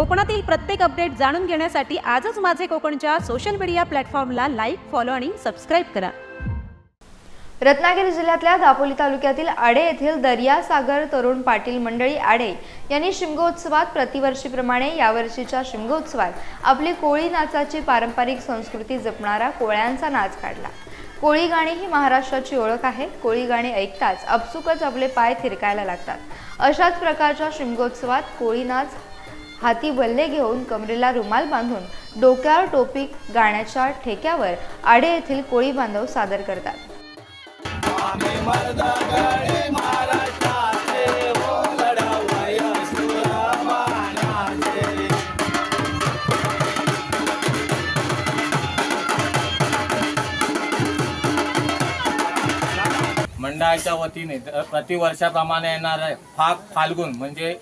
कोकणातील प्रत्येक अपडेट जाणून घेण्यासाठी आजच माझे कोकणच्या सोशल मीडिया प्लॅटफॉर्मला लाईक फॉलो आणि सबस्क्राईब करा. रत्नागिरी जिल्ह्यातल्या दापोली तालुक्यातील आडे येथील दर्यासागर तरुण पाटील मंडळी आडे यांनी शिमगोत्सवात प्रतिवर्षीप्रमाणे यावर्षीच्या शिमगोत्सवात आपली कोळी नाचाची पारंपरिक संस्कृती जपणारा कोळ्यांचा नाच काढला. कोळी गाणी ही महाराष्ट्राची ओळख आहे. कोळी गाणी ऐकताच अपसुकच आपले पाय थिरकायला लागतात. अशाच प्रकारच्या शिमगोत्सवात कोळी नाच हाती बल्ले घेऊन कमरेला रुमाल बांधून डोक्यावर टोपी गाण्याच्या ठेक्यावर आडे येथील कोळी बांधव सादर करतात. मंडळाच्या वतीने प्रतिवर्षाप्रमाणे येणार आहे फाग फाल्गुन म्हणजे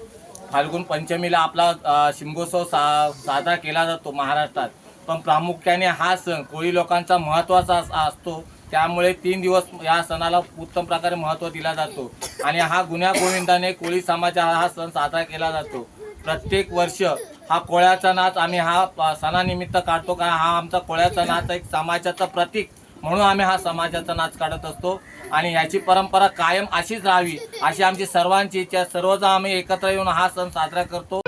फाल्गुन पंचमीला आपला शिमगोत्सव सा साजरा केला जातो महाराष्ट्रात. पण प्रामुख्याने हा सण कोळी लोकांचा महत्त्वाचा असतो. त्यामुळे तीन दिवस या सणाला उत्तम प्रकारे महत्त्व दिला जातो. आणि हा गुन्ह्या गोविंदाने कोळी समाजा हा सण साजरा केला जातो. प्रत्येक वर्ष हा कोळ्याचा नाच आम्ही हा सणानिमित्त काढतो. कारण हा आमचा कोळ्याचा नाच एक समाजाचं प्रतीक. म्हणून आम्ही हा समाजाचा नाच काढत असतो आणि याची परंपरा कायम अशीच राहावी अशी आमची सर्वांची इच्छा सर्वजण आम्ही एकत्र येऊन हा सण साजरा करतो.